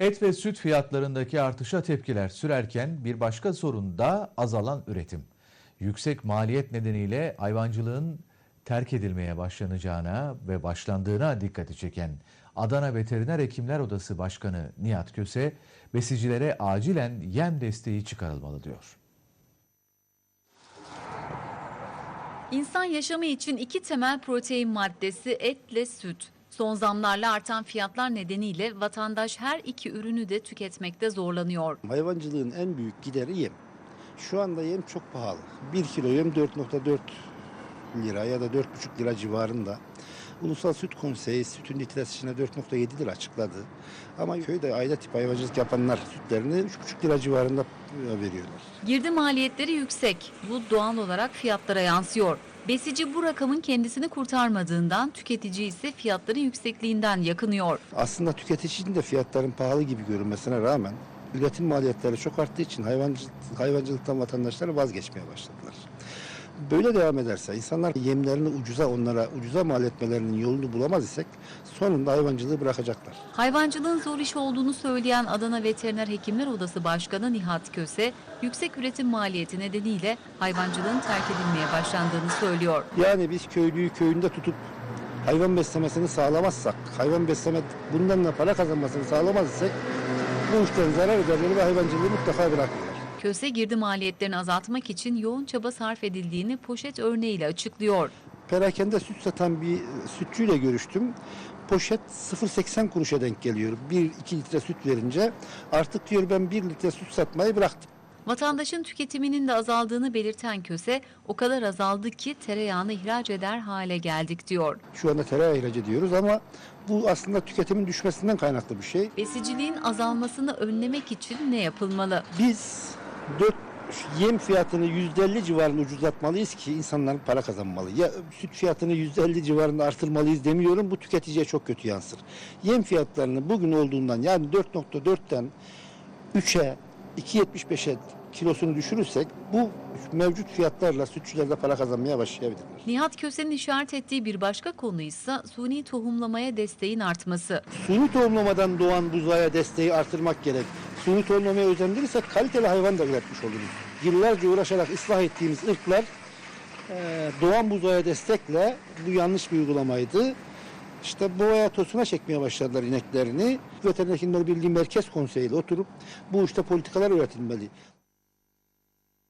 Et ve süt fiyatlarındaki artışa tepkiler sürerken bir başka sorun da azalan üretim. Yüksek maliyet nedeniyle hayvancılığın terk edilmeye başlanacağına ve başlandığına dikkati çeken Adana Veteriner Hekimler Odası Başkanı Nihat Köse, besicilere acilen yem desteği çıkarılmalı diyor. İnsan yaşamı için iki temel protein maddesi etle süt. Son zamlarla artan fiyatlar nedeniyle vatandaş her iki ürünü de tüketmekte zorlanıyor. Hayvancılığın en büyük gideri yem. Şu anda yem çok pahalı. 1 kilo yem 4.4 lira ya da 4.5 lira civarında. Ulusal Süt Konseyi sütün litresine 4.7 lira açıkladı. Ama köyde aile tip hayvancılık yapanlar sütlerini 3.5 lira civarında veriyorlar. Girdi maliyetleri yüksek. Bu doğal olarak fiyatlara yansıyor. Besici bu rakamın kendisini kurtarmadığından, tüketici ise fiyatların yüksekliğinden yakınıyor. Aslında tüketicinin de fiyatların pahalı gibi görünmesine rağmen üretim maliyetleri çok arttığı için hayvancılık, hayvancılıktan vatandaşlar vazgeçmeye başladılar. Böyle devam ederse insanlar yemlerini ucuza onlara ucuza mal etmelerinin yolunu bulamaz isek sonunda hayvancılığı bırakacaklar. Hayvancılığın zor iş olduğunu söyleyen Adana Veteriner Hekimler Odası Başkanı Nihat Köse, yüksek üretim maliyeti nedeniyle hayvancılığın terk edilmeye başlandığını söylüyor. Yani biz köylüyü köyünde tutup hayvan beslemesini sağlamazsak, hayvan besleme bundan da para kazanmasını sağlamaz isek bu işten zarar ederler ve hayvancılığı mutlaka bırakırlar. Köse girdi maliyetlerini azaltmak için yoğun çaba sarf edildiğini poşet örneğiyle açıklıyor. Perakende süt satan bir sütçüyle görüştüm. Poşet 0.80 kuruşa denk geliyor. 1-2 litre süt verince artık diyor ben 1 litre süt satmayı bıraktım. Vatandaşın tüketiminin de azaldığını belirten Köse, o kadar azaldı ki tereyağını ihraç eder hale geldik diyor. Şu anda tereyağı ihraç ediyoruz ama bu aslında tüketimin düşmesinden kaynaklı bir şey. Besiciliğin azalmasını önlemek için ne yapılmalı? Biz 4 yem fiyatını %50 civarında ucuzlatmalıyız ki insanlar para kazanmalı. Ya süt fiyatını %50 civarında artırmalıyız demiyorum. Bu tüketiciye çok kötü yansır. Yem fiyatlarını bugün olduğundan yani 4.4'ten 3'e 2.75'e kilosunu düşürürsek bu mevcut fiyatlarla sütçüler de para kazanmaya başlayabilirler. Nihat Köse'nin işaret ettiği bir başka konu ise suni tohumlamaya desteğin artması. Suni tohumlamadan doğan buzaya desteği artırmak gerek. Suni tohumlamaya özendirirsek kaliteli hayvan da üretmiş oluruz. Yıllarca uğraşarak ıslah ettiğimiz ırklar eee, doğan buzaya destekle bu yanlış bir uygulamaydı. İşte boğaya tosuna çekmeye başladılar ineklerini. Veteriner Hekimler Birliği Merkez Konseyi ile oturup bu işte politikalar üretilmeli.